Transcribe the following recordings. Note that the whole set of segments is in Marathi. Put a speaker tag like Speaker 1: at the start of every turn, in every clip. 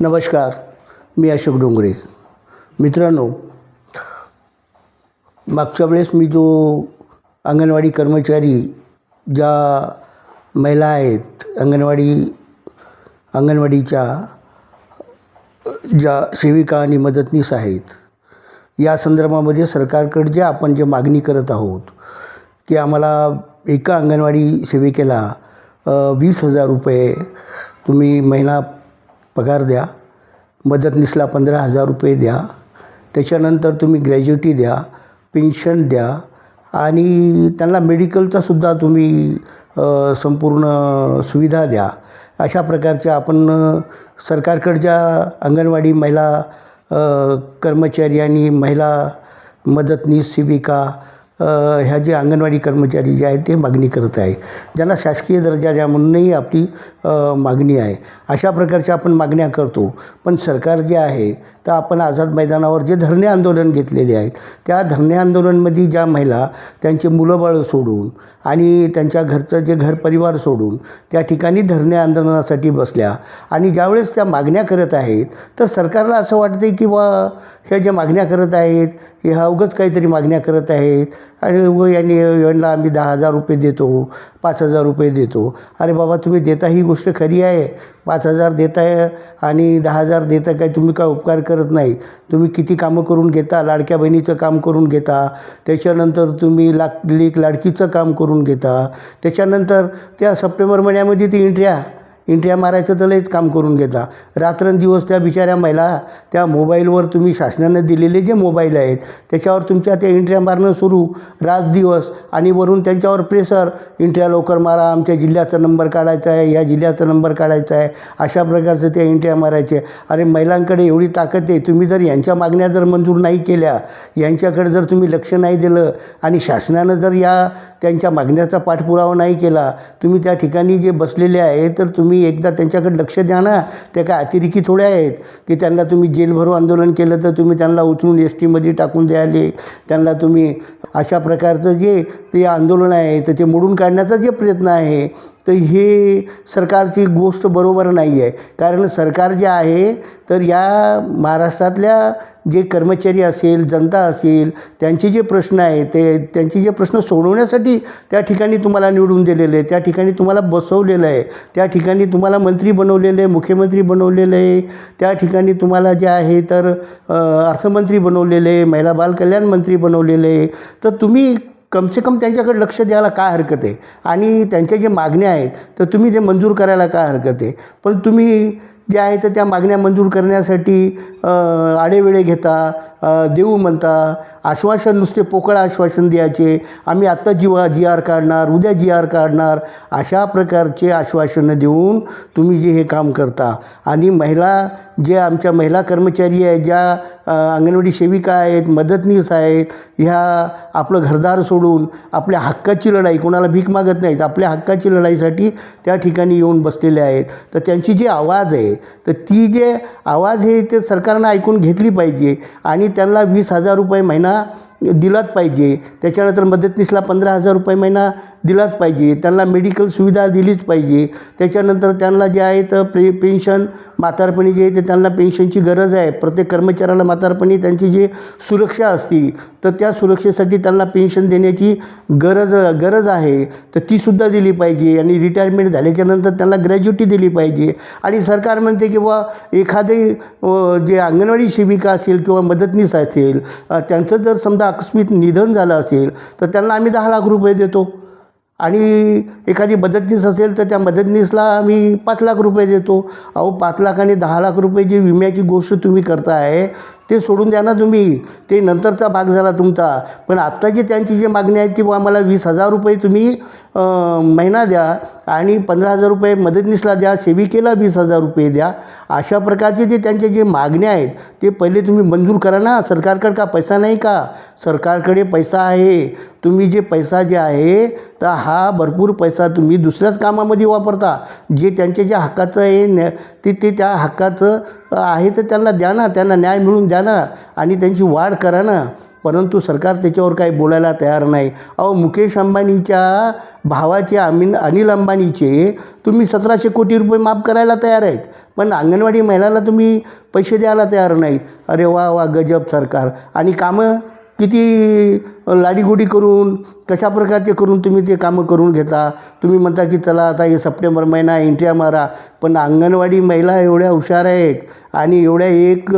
Speaker 1: नमस्कार मी अशोक डोंगरे. मित्रांनो मागच्या वेळेस मी जो अंगणवाडी कर्मचारी ज्या महिला आहेत अंगणवाडी अंगणवाडीच्या ज्या सेविका आणि मदतनीस आहेत या संदर्भामध्ये सरकारकडे जे आपण जे मागणी करत आहोत की आम्हाला एका अंगणवाडी सेविकेला वीस हजार रुपये तुम्ही महिना पगार द्या. मदतनीसला पंधरा हजार रुपये द्या. त्याच्यानंतर तुम्ही ग्रॅज्युटी द्या पेन्शन द्या आणि त्यांना मेडिकलचा सुद्धा तुम्ही संपूर्ण सुविधा द्या. अशा प्रकारच्या आपण सरकारकडच्या अंगणवाडी महिला कर्मचारी आणि महिला मदतनीस सेविका ह्या जे अंगणवाडी कर्मचारी जे आहेत ते मागणी करत आहे. ज्यांना शासकीय दर्जा द्या म्हणूनही आपली मागणी आहे. अशा प्रकारच्या आपण मागण्या करतो. पण सरकार जे आहे तर आपण आझाद मैदानावर जे धरणे आंदोलन घेतलेले आहेत त्या धरणे आंदोलनमध्ये ज्या महिला त्यांचे मुलंबाळं सोडून आणि त्यांच्या घरचं जे घर परिवार सोडून त्या ठिकाणी धरणे आंदोलनासाठी बसल्या आणि ज्यावेळेस त्या मागण्या करत आहेत तर सरकारला असं वाटतं आहे की बा ह्या ज्या मागण्या करत आहेत ह्या हा उगाच काहीतरी मागण्या करत आहेत आणि व यांनी यांना आम्ही दहा हजार रुपये देतो पाच हजार रुपये देतो. अरे बाबा तुम्ही देता ही गोष्ट खरी आहे. पाच हजार देताय आणि दहा हजार देता काय तुम्ही काय उपकार करत नाही. तुम्ही किती कामं करून घेता लाडक्या बहिणीचं काम करून घेता त्याच्यानंतर तुम्ही लाक लेक लाडकीचं काम करून घेता. त्याच्यानंतर त्या सप्टेंबर महिन्यामध्ये ती इंट्र्या इंट्र्या मारायचं तर लयच काम करून घेता. रात्रंदिवस त्या बिचाऱ्या महिला त्या मोबाईलवर तुम्ही शासनानं दिलेले जे मोबाईल आहेत त्याच्यावर तुमच्या त्या इंट्र्या मारणं सुरू. रात दिवस आणि वरून त्यांच्यावर प्रेशर इंट्र्या लवकर मारा आमच्या जिल्ह्याचा नंबर काढायचा आहे या जिल्ह्याचा नंबर काढायचा आहे. अशा प्रकारचं त्या इंट्र्या मारायचे. अरे महिलांकडे एवढी ताकद आहे तुम्ही जर यांच्या मागण्या जर मंजूर नाही केल्या यांच्याकडे जर तुम्ही लक्ष नाही दिलं आणि शासनानं जर या त्यांच्या मागण्याचा पाठपुरावा नाही केला. तुम्ही त्या ठिकाणी जे बसलेले आहे तर तुम्ही एकदा त्यांच्याकडे लक्ष द्या ना. त्या काय अतिरेकी थोड्या आहेत. की त्यांना तुम्ही जेलभरो आंदोलन केलं तर तुम्ही त्यांना उचलून एस टीमध्ये टाकून द्याले त्यांना तुम्ही अशा प्रकारचं जे ते आंदोलन आहे तर ते मोडून काढण्याचा जे प्रयत्न आहे तर हे सरकारची गोष्ट बरोबर नाही आहे कारण सरकार जे आहे तर या महाराष्ट्रातल्या जे कर्मचारी असेल जनता असेल त्यांचे जे प्रश्न आहे ते त्यांचे जे प्रश्न सोडवण्यासाठी त्या ठिकाणी तुम्हाला निवडून दिलेले आहे त्या ठिकाणी तुम्हाला बसवलेलं आहे त्या ठिकाणी तुम्हाला मंत्री बनवलेलं आहे मुख्यमंत्री बनवलेलं आहे त्या ठिकाणी तुम्हाला जे आहे तर अर्थमंत्री बनवलेले आहे महिला बाल कल्याण मंत्री बनवलेले आहे. तर तुम्ही कमसे कम त्यांच्याकडे लक्ष द्यायला काय हरकत आहे? आणि त्यांच्या जे मागण्या आहेत तर तुम्ही ते मंजूर करायला काय हरकत आहे? पण तुम्ही जे आहे तर त्या मागण्या मंजूर करण्यासाठी अ, आडेवेळे घेता देऊ म्हणता आश्वासन नुसते पोकळ आश्वासन द्यायचे. आम्ही आत्ता जीवा जी आर काढणार उद्या जी आर काढणार अशा प्रकारचे आश्वासनं देऊन तुम्ही जे हे काम करता. आणि महिला जे आमच्या महिला कर्मचारी आहेत ज्या अंगणवाडी सेविका आहेत मदतनीस आहेत ह्या आपलं घरदार सोडून आपल्या हक्काची लढाई कोणाला भीक मागत नाहीत आपल्या हक्काची लढाईसाठी त्या ठिकाणी येऊन बसलेले आहेत. तर त्यांची जी आवाज आहे तर ती जे आवाज आहे ते सरकारनं ऐकून घेतली पाहिजे. आणि त्यांना वीस हजार रुपये महिना karena दिलाच पाहिजे. त्याच्यानंतर मदतनीसला पंधरा हजार रुपये महिना दिलाच पाहिजे. त्यांना मेडिकल सुविधा दिलीच पाहिजे. त्याच्यानंतर त्यांना जे आहे तर पे पेन्शन म्हातारपणी जे आहे ते त्यांना पेन्शनची गरज आहे. प्रत्येक कर्मचाऱ्याला म्हातारपणी त्यांची जी सुरक्षा असती तर त्या सुरक्षेसाठी त्यांना पेन्शन देण्याची गरज गरज आहे. तर तीसुद्धा दिली पाहिजे आणि रिटायरमेंट झाल्याच्यानंतर त्यांना ग्रॅज्युटी दिली पाहिजे. आणि सरकार म्हणते की बा एखादे जे अंगणवाडी सेविका असेल किंवा मदतनीस असेल त्यांचं जर समजा आकस्मिक निधन झालं असेल तर त्यांना आम्ही दहा लाख रुपये देतो. आणि एखादी मदतनीस असेल तर त्या मदतनीसला आम्ही पाच लाख रुपये देतो. अहो पाच लाख आणि दहा लाख रुपये जी विम्याची गोष्ट तुम्ही करताय ते सोडून द्या ना तुम्ही. ते नंतरचा भाग झाला तुमचा. पण आत्ताची त्यांची जी मागणी आहे ती आम्हाला वीस हजार रुपये तुम्ही महिना द्या आणि पंधरा हजार रुपये मदतनीसला द्या सेविकेला वीस हजार रुपये द्या. अशा प्रकारचे जे त्यांचे जे मागण्या आहेत ते पहिले तुम्ही मंजूर करा ना. सरकारकडे का पैसा नाही का? सरकारकडे पैसा आहे. तुम्ही जे पैसा जे आहे तर हा भरपूर पैसा तुम्ही दुसऱ्याच कामामध्ये वापरता. जे त्यांचे ज्या हक्काचं आहे न ते ते त्या हक्काचं आहे तर त्यांना द्या ना त्यांना न्याय मिळून द्या ना आणि त्यांची वाढ करा ना. परंतु सरकार त्याच्यावर काही बोलायला तयार नाही. अहो मुकेश अंबानीच्या भावाचे अमिन अनिल अंबानीचे तुम्ही सतराशे कोटी रुपये माफ करायला तयार आहेत. पण अंगणवाडी महिलाला तुम्ही पैसे द्यायला तयार नाहीत. अरे वा वा गजब सरकार. आणि कामं? किती लाडीगोडी करून कशा प्रकारचे करून तुम्ही ते कामं करून घेता? तुम्ही म्हणता की चला आता हे सप्टेंबर महिना इंट्या मारा. पण अंगणवाडी महिला एवढ्या हुशार आहेत आणि एवढ्या एक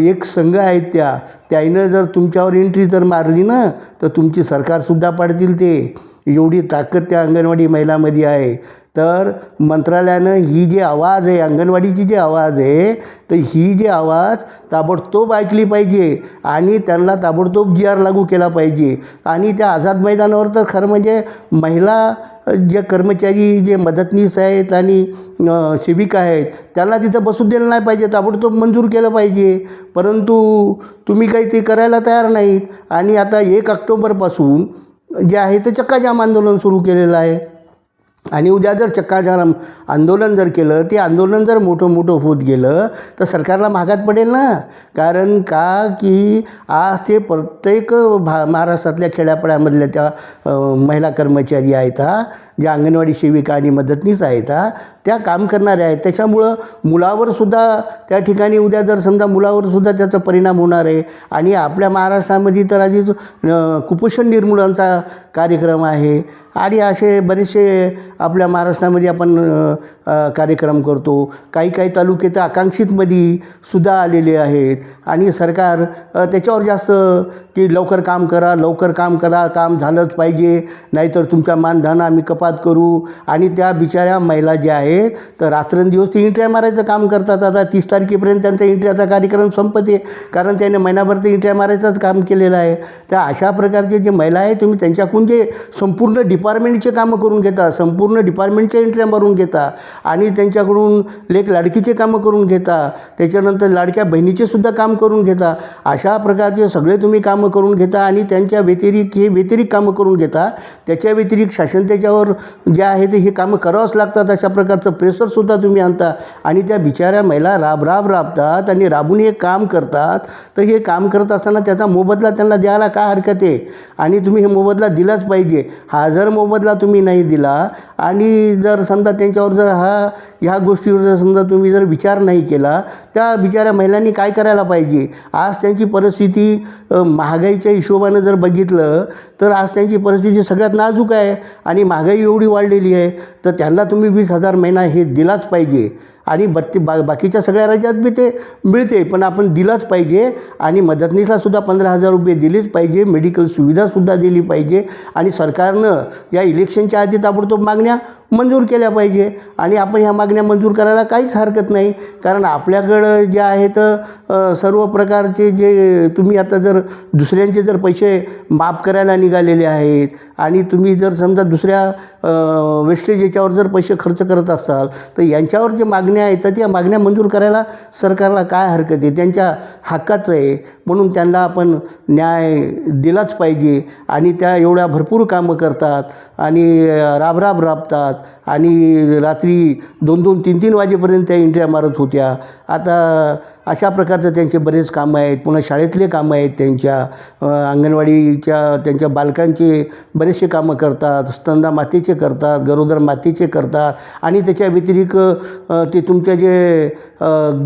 Speaker 1: एक संघ आहेत त्या त्याईनं जर तुमच्यावर एंट्री जर मारली ना तर तुमची सरकारसुद्धा पाडतील ते. एवढी ताकद त्या अंगणवाडी महिलामध्ये आहे. तर मंत्रालयानं ही जी आवाज आहे अंगणवाडीची जी आवाज आहे तर ही जी आवाज ताबडतोब ऐकली पाहिजे आणि त्यांना ताबडतोब जी आर लागू केला पाहिजे. आणि त्या आझाद मैदानावर तर खरं म्हणजे महिला जे कर्मचारी जे मदतनीस आहेत आणि सेविका आहेत त्यांना तिथं बसू दिलं नाही पाहिजे ताबडतोब मंजूर केलं पाहिजे. परंतु तुम्ही काही ते करायला तयार नाहीत. आणि आता एक ऑक्टोबरपासून जे आहे ते चक्काजाम आंदोलन सुरू केलेलं आहे. आणि उद्या जर चक्काजाम आंदोलन जर केलं ते आंदोलन जर मोठं मोठं होत गेलं तर सरकारला महागात पडेल ना? कारण का की आज ते प्रत्येक भा महाराष्ट्रातल्या खेड्यापाड्यामधल्या त्या महिला कर्मचारी आहेत ज्या अंगणवाडी सेविका आणि मदतनीस आहेत हा, त्या काम करणाऱ्या आहेत. त्याच्यामुळं मुलावर सुद्धा त्या ठिकाणी उद्या जर समजा मुलावर सुद्धा त्याचा परिणाम होणार आहे आणि आपल्या महाराष्ट्रामध्ये तर आधीच कुपोषण निर्मूलनाचा कार्यक्रम आहे आणि असे बरेचसे आपल्या महाराष्ट्रामध्ये आपण कार्यक्रम करतो. काही काही तालुके तर आकांक्षितमध्ये सुद्धा आलेले आहेत आणि सरकार त्याच्यावर जास्त की लवकर काम करा लवकर काम करा काम झालंच पाहिजे नाहीतर तुमच्या मानधन आम्ही कपात करू आणि त्या बिचाऱ्या महिला ज्या आहेत तर रात्रंदिवस ते इंट्र्या मारायचं काम करतात. आता तीस तारखेपर्यंत त्यांचा इंट्र्याचा कार्यक्रम संपते कारण त्याने महिनाभर ते इंट्र्या मारायचंच काम केलेलं आहे. त्या अशा प्रकारचे जे महिला आहे तुम्ही त्यांच्याकडून जे संपूर्ण डिपार्टमेंटचे कामं करून घेता संपूर्ण डिपार्टमेंटच्या इंट्र्या मारून घेता आणि त्यांच्याकडून लेख लाडकीचे कामं करून घेता त्याच्यानंतर लाडक्या बहिणीचे सुद्धा काम करून घेता अशा प्रकारचे सगळे तुम्ही कामं करून घेता आणि त्यांच्या व्यतिरिक्त हे व्यतिरिक्त कामं करून घेता त्याच्या व्यतिरिक्त शासन त्याच्यावर जे आहे ते हे कामं करावंच लागतात. अशा प्रकारचं प्रेशरसुद्धा तुम्ही आणता. आणि त्या बिचाऱ्या महिला राब राब राबतात आणि राबून हे काम करतात. तर हे काम करत असताना त्याचा मोबदला त्यांना द्यायला काय हरकत आहे? आणि तुम्ही हे मोबदला दिलाच पाहिजे. हा जर मोबदला तुम्ही नाही दिला आणि जर समजा त्यांच्यावर जर हा ह्या गोष्टीवर जर समजा तुम्ही जर विचार नाही केला त्या बिचाऱ्या महिलांनी काय करायला पाहिजे? आज त्यांची परिस्थिती महागाईच्या हिशोबानं जर बघितलं तर आज त्यांची परिस्थिती सगळ्यात नाजूक आहे. आणि महागाई एवढी वाढलेली आहे तर त्यांना तुम्ही वीस हजार महिना हे दिलाच पाहिजे. आणि बत्ती बा बाकीच्या सगळ्या राज्यात बी ते मिळते पण आपण दिलाच पाहिजे. आणि मदतनीसलासुद्धा पंधरा हजार रुपये दिलेच पाहिजे मेडिकल सुविधासुद्धा दिली पाहिजे. आणि सरकारनं या इलेक्शनच्या आधी ताबडतोब मागण्या मंजूर केल्या पाहिजे. आणि आपण ह्या मागण्या मंजूर करायला काहीच हरकत नाही. कारण आपल्याकडं जे आहेत सर्व प्रकारचे जे तुम्ही आता जर दुसऱ्यांचे जर पैसे माफ करायला निघालेले आहेत आणि तुम्ही जर समजा दुसऱ्या वेस्टेज याच्यावर जर पैसे खर्च करत असाल तर यांच्यावर जे मागणी मागण्या आहेत तर त्या मागण्या मंजूर करायला सरकारला काय हरकत आहे? त्यांच्या हक्काचं आहे. म्हणून त्यांना आपण न्याय दिलाच पाहिजे आणि त्या एवढ्या भरपूर कामं करतात आणि राबराब राबतात आणि रात्री दोन दोन तीन तीन वाजेपर्यंत त्या इंट्र्या मारत होत्या. आता अशा प्रकारचं त्यांचे बरेच कामं आहेत. पुन्हा शाळेतले कामं आहेत त्यांच्या. अंगणवाडीच्या त्यांच्या बालकांचे बरेचसे कामं करतात. स्तंदा मातेचे करतात गरोदर मातेचे करतात आणि त्याच्या व्यतिरिक्त ते तुमच्या जे अ,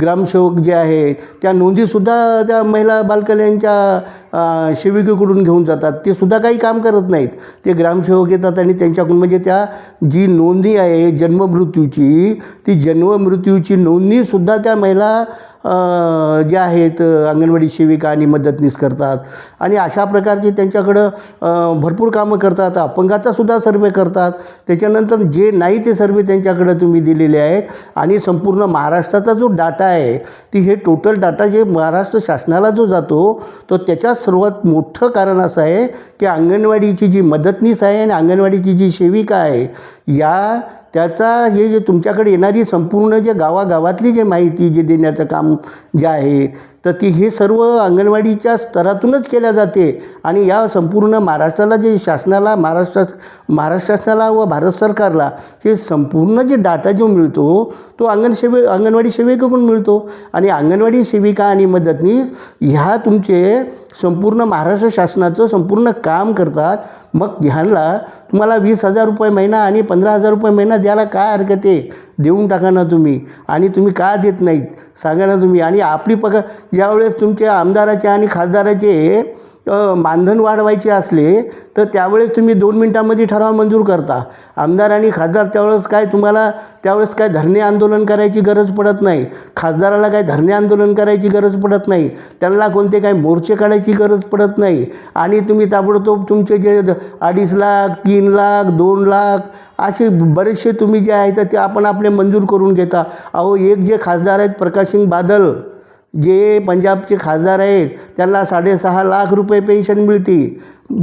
Speaker 1: ग्रामसेवक जे आहेत त्या नोंदीसुद्धा त्या महिला बालकल्याणच्या सेविकेकडून घेऊन जातात. ते सुद्धा काही काम करत नाहीत. ते ग्रामसेवक येतात आणि त्यांच्याकडून म्हणजे त्या जी नोंदणी आहे जन्ममृत्यूची ती जन्ममृत्यूची नोंदणीसुद्धा त्या महिला ज्या आहेत अंगणवाडी सेविका आणि मदतनीस करतात. आणि अशा प्रकारचे त्यांच्याकडं भरपूर कामं करतात. अपंगाचासुद्धा सर्वे करतात. त्याच्यानंतर जे नाही ते सर्वे त्यांच्याकडं तुम्ही दिलेले आहेत. आणि संपूर्ण महाराष्ट्राचा जो डाटा आहे ती हे टोटल डाटा जे महाराष्ट्र शासनाला जो जातो तो त्याच्यात सर्वात मोठं कारण असं आहे की अंगणवाडीची जी मदतनीस आहे आणि अंगणवाडीची जी सेविका आहे या त्याचा हे जे तुमच्याकडे येणारी संपूर्ण जे गावागावातली जे माहिती जे देण्याचं काम जे आहे तर ती हे सर्व अंगणवाडीच्या स्तरातूनच केल्या जाते. आणि या संपूर्ण महाराष्ट्राला जे शासनाला महाराष्ट्र महाराष्ट्र शासनाला व भारत सरकारला हे संपूर्ण जे डाटा जो मिळतो तो अंगण सेवे अंगणवाडी सेविकेकडून मिळतो. आणि अंगणवाडी सेविका आणि मदतनीस ह्या तुमचे संपूर्ण महाराष्ट्र शासनाचं संपूर्ण काम करतात. मग ह्यांना तुम्हाला वीस हजार रुपये महिना आणि पंधरा हजार रुपये महिना द्यायला काय हरकत आहे? देऊन टाका ना तुम्ही. आणि तुम्ही का देत नाहीत? सांगा ना तुम्ही. आणि आपली पगार ज्यावेळेस तुमच्या आमदाराचे आणि खासदाराचे मानधन वाढवायचे असले तर त्यावेळेस तुम्ही दोन मिनटामध्ये ठराव मंजूर करता. आमदार आणि खासदार त्यावेळेस काय तुम्हाला त्यावेळेस काय धरणे आंदोलन करायची गरज पडत नाही. खासदाराला काय धरणे आंदोलन करायची गरज पडत नाही. त्यांना कोणते काय मोर्चे काढायची गरज पडत नाही. आणि तुम्ही ताबडतोब तुमचे जे द- अडीच लाख तीन लाख दोन लाख असे बरेचसे तुम्ही जे आहेत ते आपण आपले मंजूर करून घेता. अहो एक जे खासदार आहेत प्रकाशसिंग बादल जे पंजाबचे खासदार आहेत त्यांना साडेसहा लाख रुपये पेन्शन मिळते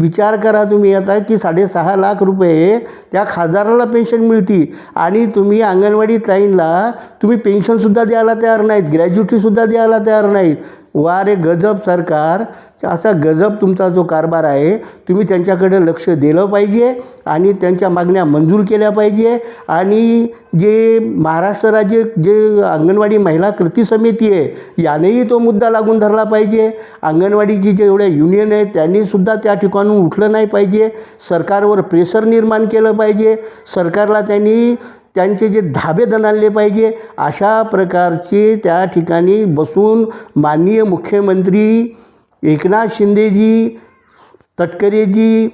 Speaker 1: विचार करा तुम्ही आता की साडेसहा लाख रुपये त्या खासदाराला पेन्शन मिळते आणि तुम्ही अंगणवाडी ताईंना तुम्ही पेन्शनसुद्धा द्यायला तयार नाहीत ग्रॅज्युटीसुद्धा द्यायला तयार नाहीत. वा रे गजब सरकार असा गजब तुमचा जो कारभार आहे तुम्ही त्यांच्याकडे लक्ष दिलं पाहिजे आणि त्यांच्या मागण्या मंजूर केल्या पाहिजे. आणि जे महाराष्ट्र राज्य जे अंगणवाडी महिला कृती समिती आहे यानेही तो मुद्दा लागून धरला पाहिजे. अंगणवाडीची जे एवढ्या युनियन आहे त्यांनीसुद्धा त्या ठिकाणून उठलं नाही पाहिजे. सरकारवर प्रेशर निर्माण केलं पाहिजे. सरकारला त्यांनी त्यांचे जे धाबे दणाणले पाहिजे अशा प्रकारचे त्या ठिकाणी बसून माननीय मुख्यमंत्री एकनाथ शिंदेजी तटकरेजी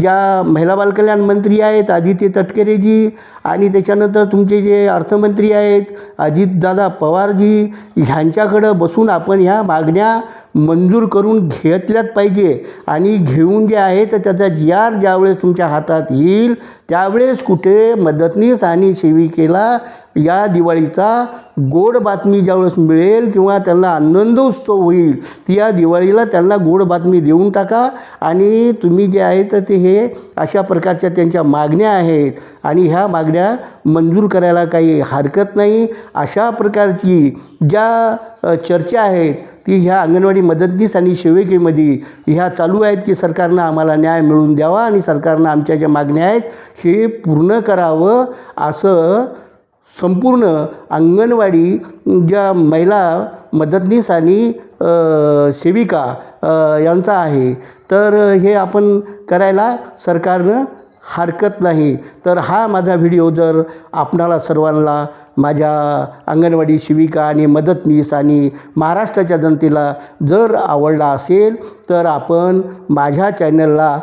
Speaker 1: ज्या महिला बालकल्याण मंत्री आहेत आदित्य तटकरेजी आणि त्याच्यानंतर तुमचे जे अर्थमंत्री आहेत अजितदादा पवारजी ह्यांच्याकडं बसून आपण ह्या मागण्या मंजूर करून घेतल्याच पाहिजे. आणि घेऊन जे आहे तर त्याचा जी आर ज्यावेळेस तुमच्या हातात येईल त्यावेळेस कुठे मदतनीस आणि सेविकेला या दिवाळीचा गोड बातमी ज्यावेळेस मिळेल किंवा त्यांना आनंदोत्सव होईल ती या दिवाळीला त्यांना गोड बातमी देऊन टाका. आणि तुम्ही जे आहे तर ते हे अशा प्रकारच्या त्यांच्या मागण्या आहेत आणि ह्या मागण्या मंजूर करायला काही हरकत नाही. अशा प्रकारची ज्या चर्चा आहेत ती ह्या अंगणवाडी मदतनीस आणि सेविकेमध्ये ह्या चालू आहेत की सरकारनं आम्हाला न्याय मिळवून द्यावा आणि सरकारनं आमच्या ज्या मागण्या आहेत हे पूर्ण करावं असं संपूर्ण अंगणवाडी ज्या महिला मदतनीस आणि सेविका यांचा आहे. तर हे आपण करायला सरकारनं हरकत नाही. तर हा माझा व्हिडिओ जर आपणाला सर्वांना माझ्या अंगणवाडी शिविका आणि मदतनीस आणि महाराष्ट्राच्या जनतेला जर आवडला असेल तर आपण माझ्या चॅनलला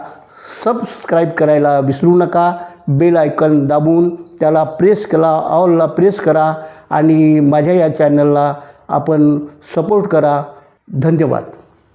Speaker 1: सबस्क्राईब करायला विसरू नका. बेल आयकन दाबून त्याला प्रेस करा ऑलला प्रेस करा आणि माझ्या या चॅनलला आपण सपोर्ट करा. धन्यवाद.